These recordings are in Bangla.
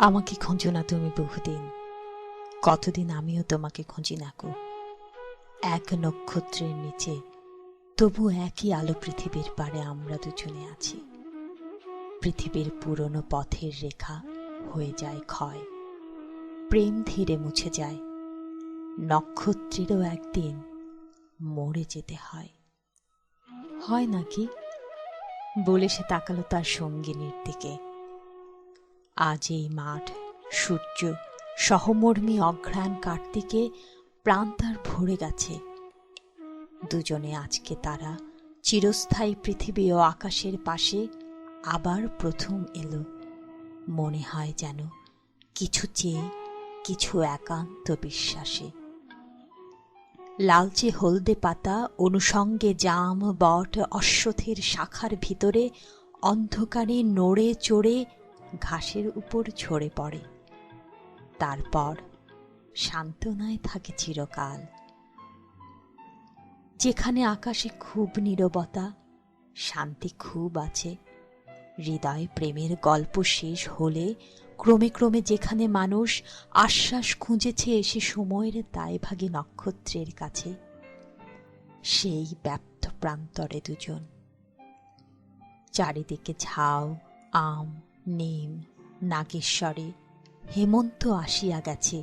আমাকে খোঁজো না তুমি বহুদিন। কতদিন আমিও তোমাকে খুঁজি না গো। এক নক্ষত্রের নিচে, তবু একই আলো পৃথিবীর পারে আমরা দুজনে আছি। পৃথিবীর পুরনো পথের রেখা হয়ে যায় ক্ষয়। প্রেম ধীরে মুছে যায়। নক্ষত্রেরও একদিন মরে যেতে হয়। হয় নাকি? বলে সে তাকালো তার সঙ্গিনীর দিকে। আজ এই মাঠ, সূর্য, সহমর্মী অঘ্রাণ কার্তিকে প্রাণ তার ভরে গেছে। দুজনে আজকে তারা চিরস্থায়ী পৃথিবী ও আকাশের পাশে আবার প্রথম এলো। মনে হয় যেন কিছু চেয়ে, কিছু একান্ত বিশ্বাসে। লালচে হলদে পাতা অনুষঙ্গে জাম, বট, অশ্বথের শাখার ভিতরে অন্ধকারে নড়ে চড়ে ঘাসের উপর ঝরে পড়ে। তারপর সান্ত্বনায় থাকে চিরকাল। যেখানে আকাশে খুব নীরবতা, শান্তি খুব আছে। হৃদয় প্রেমের গল্প শেষ হলে ক্রমে ক্রমে যেখানে মানুষ আশ্বাস খুঁজেছে এসে সময়ের দায়ভাগী নক্ষত্রের কাছে, সেই ব্যপ্ত প্রান্তরে দুজন। চারিদিকে ঝাউ, আম নিম, নাগেশ্বরে, হেমন্ত আসিয়া গেছে।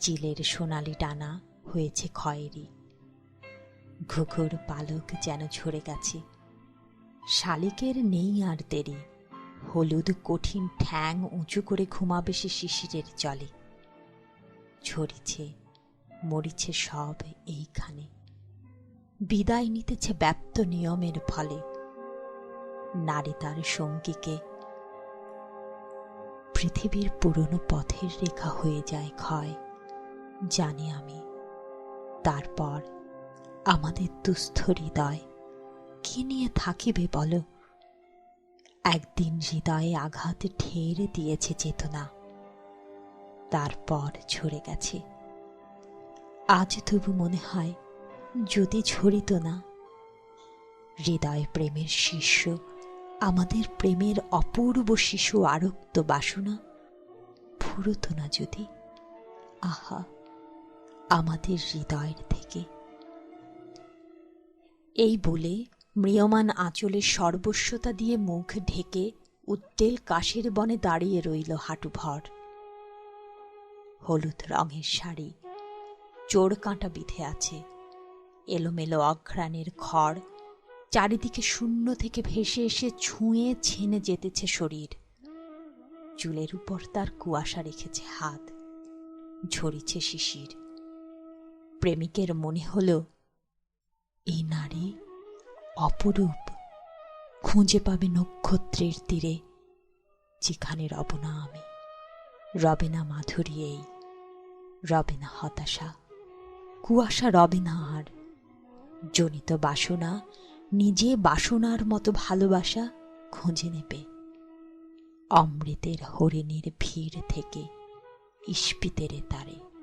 চিলের সোনালি টানা হয়েছে খয়েরি। ঘুঘুর পালক যেন ঝরে গেছে। শালিকের নেই আর দেরি। হলুদ কঠিন ঠ্যাং উঁচু করে ঘুমাবে সে শিশিরের জলে। ঝরিছে, মরিছে সব এইখানে। বিদায় নিতেছে ব্যপ্ত নিয়মের ফলে। নারী তার সঙ্গীকে পৃথিবীর পুরনো পথের রেখা হয়ে যায় ক্ষয়। জানি আমি। তারপর আমাদের দুস্থ হৃদয়, কি নিয়ে থাকিবে বলো? একদিন হৃদয়ে আঘাত ঠেরে দিয়েছে চেতনা। তারপর ঝরে গেছে। আজ তবু মনে হয় যদি ঝরিত না। হৃদয় প্রেমের শিষ্য আমাদের প্রেমের অপূর্ব শিশু আরক্ত বাসনা। ফুরত না যদি। আহা, আমাদের হৃদয়ের থেকে। এই বলে ম্রিয়মান আঁচলের সর্বস্বতা দিয়ে মুখ ঢেকে উত্তেল কাশের বনে দাঁড়িয়ে রইল হাঁটু ভর হলুদ রঙের শাড়ি চোর কাঁটা বিধে আছে, এলোমেলো অঘ্রাণের খড় চারিদিকে শূন্য থেকে ভেসে এসে ছুঁয়ে ছেনে যেতেছে শরীর। চুলের উপর তার কুয়াশা রেখেছে হাত। ঝরিছে শিশির। প্রেমিকের মনে হলো, এই নারী অপরূপ। খুঁজে পাবে নক্ষত্রের তীরে যেখানে রব না আমি রবে না মাধুরী এই রবে না হতাশা। কুয়াশা রবে না আর। জনিত বাসনা নিজে বাসনার মতো ভালোবাসা খুঁজে নেবে। অমৃতের হরিণীর ভিড় থেকে ইস্পিতেরে তারে।